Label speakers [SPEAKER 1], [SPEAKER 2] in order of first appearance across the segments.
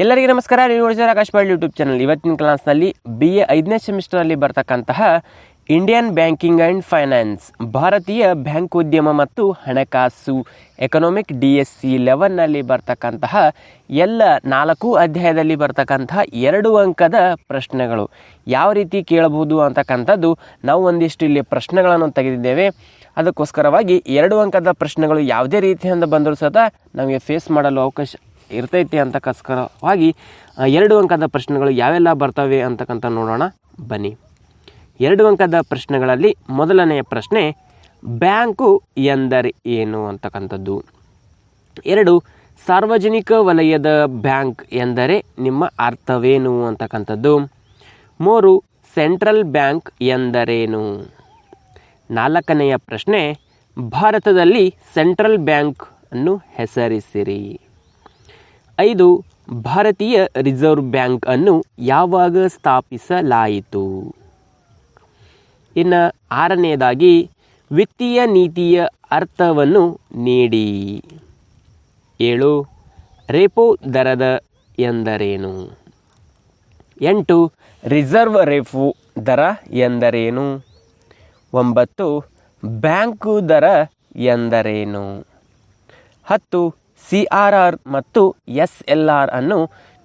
[SPEAKER 1] ಎಲ್ಲರಿಗೂ ನಮಸ್ಕಾರ. ನೀವು ನೋಡ್ತಿದ್ದಾರೆ ಆಕಾಶ್ ಯೂಟ್ಯೂಬ್ ಚಾನಲ್. ಇವತ್ತಿನ ಕ್ಲಾಸ್ನಲ್ಲಿ ಬಿ ಎ ಐದನೇ ಸೆಮಿಸ್ಟರ್ನಲ್ಲಿ ಬರ್ತಕ್ಕಂತಹ ಇಂಡಿಯನ್ ಬ್ಯಾಂಕಿಂಗ್ ಆ್ಯಂಡ್ ಫೈನಾನ್ಸ್ ಭಾರತೀಯ ಬ್ಯಾಂಕ್ ಉದ್ಯಮ ಮತ್ತು ಹಣಕಾಸು ಎಕನಾಮಿಕ್ ಡಿ ಎಸ್ ಸಿ ಲೆವೆನ್ನಲ್ಲಿ ಬರ್ತಕ್ಕಂತಹ ಎಲ್ಲ ನಾಲ್ಕು ಅಧ್ಯಾಯದಲ್ಲಿ ಬರ್ತಕ್ಕಂತಹ ಎರಡು ಅಂಕದ ಪ್ರಶ್ನೆಗಳು. ಯಾವ ರೀತಿ ಕೇಳಬಹುದು ಅಂತಕ್ಕಂಥದ್ದು ನಾವು ಒಂದಿಷ್ಟು ಇಲ್ಲಿ ಪ್ರಶ್ನೆಗಳನ್ನು ತೆಗೆದಿದ್ದೇವೆ. ಅದಕ್ಕೋಸ್ಕರವಾಗಿ ಎರಡು ಅಂಕದ ಪ್ರಶ್ನೆಗಳು ಯಾವುದೇ ರೀತಿಯಿಂದ ಬಂದರೂ ಸಹ ನಮಗೆ ಫೇಸ್ ಮಾಡಲು ಅವಕಾಶ ಇರ್ತೈತಿ ಅಂತಕ್ಕೋಸ್ಕರವಾಗಿ ಎರಡು ಅಂಕದ ಪ್ರಶ್ನೆಗಳು ಯಾವೆಲ್ಲ ಬರ್ತವೆ ಅಂತಕ್ಕಂಥ ನೋಡೋಣ. ಬನ್ನಿ. ಎರಡು ಅಂಕದ ಪ್ರಶ್ನೆಗಳಲ್ಲಿ ಮೊದಲನೆಯ ಪ್ರಶ್ನೆ, ಬ್ಯಾಂಕು ಎಂದರೆ ಏನು ಅಂತಕ್ಕಂಥದ್ದು? ಎರಡು, ಸಾರ್ವಜನಿಕ ವಲಯದ ಬ್ಯಾಂಕ್ ಎಂದರೆ ನಿಮ್ಮ ಅರ್ಥವೇನು ಅಂತಕ್ಕಂಥದ್ದು? ಮೂರು, ಸೆಂಟ್ರಲ್ ಬ್ಯಾಂಕ್ ಎಂದರೇನು? ನಾಲ್ಕನೆಯ ಪ್ರಶ್ನೆ, ಭಾರತದಲ್ಲಿ ಸೆಂಟ್ರಲ್ ಬ್ಯಾಂಕ್ ಅನ್ನು ಹೆಸರಿಸಿರಿ. ಐದು ಭಾರತೀಯ ರಿಸರ್ವ್ ಬ್ಯಾಂಕ್ ಅನ್ನು ಯಾವಾಗ ಸ್ಥಾಪಿಸಲಾಯಿತು? ಇನ್ನು ಆರನೆಯದಾಗಿ ವಿತ್ತೀಯ ನೀತಿಯ ಅರ್ಥವನ್ನು ನೀಡಿ. ಏಳು, ರೆಪೋ ದರದ ಎಂದರೇನು? ಎಂಟು, ರಿಸರ್ವ್ ರೇಪೋ ದರ ಎಂದರೇನು? ಒಂಬತ್ತು, ಬ್ಯಾಂಕು ದರ ಎಂದರೇನು? ಹತ್ತು ಸಿ ಆರ್ ಆರ್ ಮತ್ತು ಎಸ್ ಎಲ್ ಆರ್ ಅನ್ನು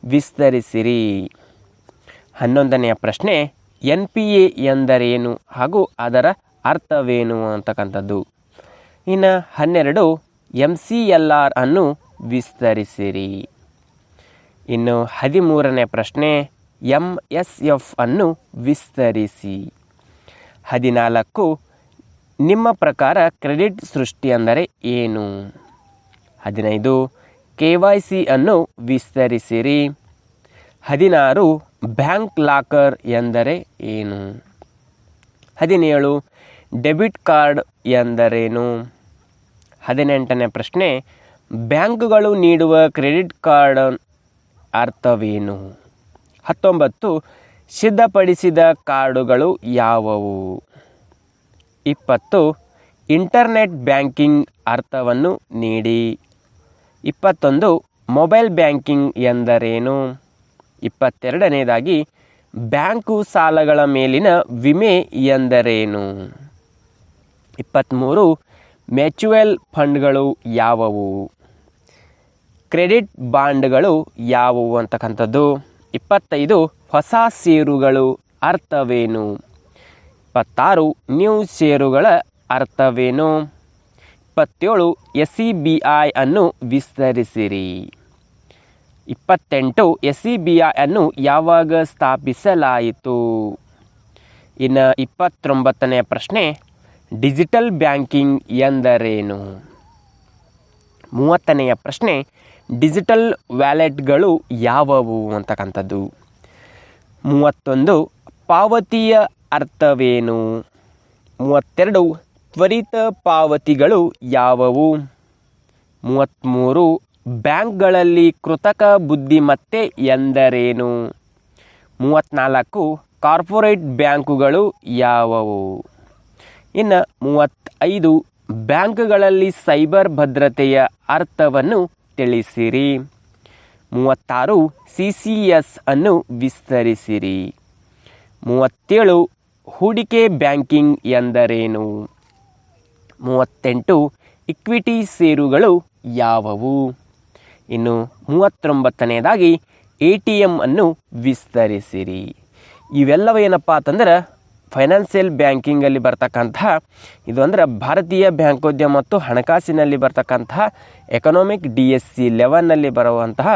[SPEAKER 1] ವಿಸ್ತರಿಸಿರಿ. ಹನ್ನೊಂದನೆಯ ಪ್ರಶ್ನೆ ಎನ್ ಪಿ ಎ ಎಂದರೇನು ಹಾಗೂ ಅದರ ಅರ್ಥವೇನು ಅಂತಕ್ಕಂಥದ್ದು. ಇನ್ನು ಹನ್ನೆರಡು ಎಂ ಸಿ ಎಲ್ ಆರ್ ಅನ್ನು ವಿಸ್ತರಿಸಿರಿ. ಇನ್ನು ಹದಿಮೂರನೇ ಪ್ರಶ್ನೆ ಎಂ ಎಸ್ ಎಫ್ ಅನ್ನು ವಿಸ್ತರಿಸಿ. ಹದಿನಾಲ್ಕು, ನಿಮ್ಮ ಪ್ರಕಾರ ಕ್ರೆಡಿಟ್ ಸೃಷ್ಟಿ ಅಂದರೆ ಏನು? ಹದಿನೈದು. ಕೆ ವೈ ಸಿ ಅನ್ನು ವಿಸ್ತರಿಸಿರಿ. ಹದಿನಾರು, ಬ್ಯಾಂಕ್ ಲಾಕರ್ ಎಂದರೆ ಏನು? ಹದಿನೇಳು, ಡೆಬಿಟ್ ಕಾರ್ಡ್ ಎಂದರೇನು? ಹದಿನೆಂಟನೇ ಪ್ರಶ್ನೆ, ಬ್ಯಾಂಕುಗಳು ನೀಡುವ ಕ್ರೆಡಿಟ್ ಕಾರ್ಡ್ ಅರ್ಥವೇನು? ಹತ್ತೊಂಬತ್ತು, ಸಿದ್ಧಪಡಿಸಿದ ಕಾರ್ಡುಗಳು ಯಾವುವು? ಇಪ್ಪತ್ತು, ಇಂಟರ್ನೆಟ್ ಬ್ಯಾಂಕಿಂಗ್ ಅರ್ಥವನ್ನು ನೀಡಿ. ಇಪ್ಪತ್ತೊಂದು ಮೊಬೈಲ್ ಬ್ಯಾಂಕಿಂಗ್ ಎಂದರೇನು? ಇಪ್ಪತ್ತೆರಡನೇದಾಗಿ, ಬ್ಯಾಂಕು ಸಾಲಗಳ ಮೇಲಿನ ವಿಮೆ ಎಂದರೇನು? ಇಪ್ಪತ್ತ್ಮೂರು ಮ್ಯೂಚುವಲ್ ಫಂಡ್ಗಳು ಯಾವುವು? ಕ್ರೆಡಿಟ್ ಬಾಂಡ್ಗಳು ಯಾವುವು ಅಂತಕ್ಕಂಥದ್ದು? ಇಪ್ಪತ್ತೈದು, ಹೊಸ ಷೇರುಗಳು ಅರ್ಥವೇನು? ಇಪ್ಪತ್ತಾರು, ನ್ಯೂ ಷೇರುಗಳ ಅರ್ಥವೇನು? ಇಪ್ಪತ್ತೇಳು ಎಸ್ ಸಿ ಬಿ ಐ ಅನ್ನು ವಿಸ್ತರಿಸಿರಿ. ಇಪ್ಪತ್ತೆಂಟು ಎಸ್ ಸಿ ಬಿ ಐ ಅನ್ನು ಯಾವಾಗ ಸ್ಥಾಪಿಸಲಾಯಿತು? ಇನ್ನು ಇಪ್ಪತ್ತೊಂಬತ್ತನೆಯ ಪ್ರಶ್ನೆ, ಡಿಜಿಟಲ್ ಬ್ಯಾಂಕಿಂಗ್ ಎಂದರೇನು? ಮೂವತ್ತನೆಯ ಪ್ರಶ್ನೆ, ಡಿಜಿಟಲ್ ವ್ಯಾಲೆಟ್ಗಳು ಯಾವುವು ಅಂತಕ್ಕಂಥದ್ದು? ಮೂವತ್ತೊಂದು, ಪಾವತಿಯ ಅರ್ಥವೇನು? ಮೂವತ್ತೆರಡು ತ್ವರಿತ ಪಾವತಿಗಳು ಯಾವುವು? ಮೂವತ್ತ್ಮೂರು ಬ್ಯಾಂಕ್ಗಳಲ್ಲಿ ಕೃತಕ ಬುದ್ಧಿಮತ್ತೆ ಎಂದರೇನು? ಮೂವತ್ತ್ನಾಲ್ಕು ಕಾರ್ಪೊರೇಟ್ ಬ್ಯಾಂಕುಗಳು ಯಾವುವು? ಇನ್ನು ಮೂವತ್ತೈದು, ಬ್ಯಾಂಕ್ಗಳಲ್ಲಿ ಸೈಬರ್ ಭದ್ರತೆಯ ಅರ್ಥವನ್ನು ತಿಳಿಸಿರಿ. ಮೂವತ್ತಾರು ಸಿ ಸಿ ಎಸ್ ಅನ್ನು ವಿಸ್ತರಿಸಿರಿ. ಮೂವತ್ತೇಳು, ಹೂಡಿಕೆ ಬ್ಯಾಂಕಿಂಗ್ ಎಂದರೇನು? ಮೂವತ್ತೆಂಟು ಇಕ್ವಿಟಿ ಷೇರುಗಳು ಯಾವುವು? ಇನ್ನು ಮೂವತ್ತೊಂಬತ್ತನೇದಾಗಿ ಎ ಟಿ ಎಂ ಅನ್ನು ವಿಸ್ತರಿಸಿರಿ. ಇವೆಲ್ಲವೂ ಏನಪ್ಪ ಅಂತಂದ್ರೆ ಫೈನಾನ್ಷಿಯಲ್ ಬ್ಯಾಂಕಿಂಗಲ್ಲಿ ಬರ್ತಕ್ಕಂತಹ, ಇದು ಅಂದ್ರೆ ಭಾರತೀಯ ಬ್ಯಾಂಕೋದ್ಯಮ ಮತ್ತು ಹಣಕಾಸಿನಲ್ಲಿ ಬರ್ತಕ್ಕಂತಹ ಎಕನಾಮಿಕ್ ಡಿ ಎಸ್ ಸಿ ಲೆವೆನ್ನಲ್ಲಿ ಬರುವಂತಹ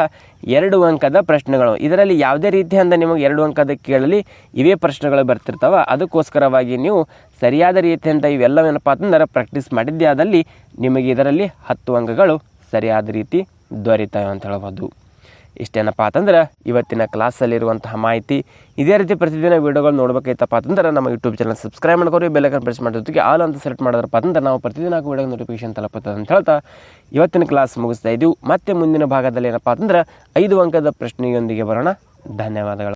[SPEAKER 1] ಎರಡು ಅಂಕದ ಪ್ರಶ್ನೆಗಳು. ಇದರಲ್ಲಿ ಯಾವುದೇ ರೀತಿಯಿಂದ ನಿಮಗೆ ಎರಡು ಅಂಕದ ಕೇಳಲಿ, ಇವೇ ಪ್ರಶ್ನೆಗಳು ಬರ್ತಿರ್ತಾವೆ. ಅದಕ್ಕೋಸ್ಕರವಾಗಿ ನೀವು ಸರಿಯಾದ ರೀತಿಯಿಂದ ಇವೆಲ್ಲವೇನಪ್ಪ ಅಂತಂದ್ರೆ ಪ್ರಾಕ್ಟೀಸ್ ಮಾಡಿದ್ದೇ ಆದಲ್ಲಿ ನಿಮಗೆ ಇದರಲ್ಲಿ ಹತ್ತು ಅಂಕಗಳು ಸರಿಯಾದ ರೀತಿ ದೊರೀತವೆ ಅಂತ ಹೇಳ್ಬೋದು. ಇಷ್ಟೇನಪ್ಪ ಅಂತಂದ್ರೆ ಇವತ್ತಿನ ಕ್ಲಾಸಲ್ಲಿರುವಂತಹ ಮಾಹಿತಿ ಇದೇ ರೀತಿ ಪ್ರತಿದಿನ ವೀಡಿಯೋಗಳು ನೋಡಬೇಕಾಯ್ತಪ್ಪ ಅಂತಂದ್ರೆ ನಮ್ಮ ಯೂಟ್ಯೂಬ್ ಚಾನಲ್ ಸಬ್ಸ್ಕ್ರೈಬ್ ಮಾಡ್ಕೋರಿ ಬೆಲ್ಲಕನ್ ಪ್ರೆಸ್ ಮಾಡೋ ಜೊತೆಗೆ ಆಲ್ ಅಂತ ಸೆಲೆಕ್ಟ್ ಮಾಡಿದ್ರಪ್ಪ ಅಂತಂದ್ರೆ ನಾವು ಪ್ರತಿದಿನ ವೀಡಿಯೋ ನೋಟಿಫಿಕೇಶನ್ ತಲುಪುತ್ತದೆ ಅಂತ ಹೇಳ್ತಾ ಇವತ್ತಿನ ಕ್ಲಾಸ್ ಮುಗಿಸ್ತಾ ಇದ್ದೀವಿ ಮತ್ತೆ ಮುಂದಿನ ಭಾಗದಲ್ಲಿ ಏನಪ್ಪ ಅಂತಂದ್ರೆ ಐದು ಅಂಕದ ಪ್ರಶ್ನೆಯೊಂದಿಗೆ ಬರೋಣ. ಧನ್ಯವಾದಗಳು.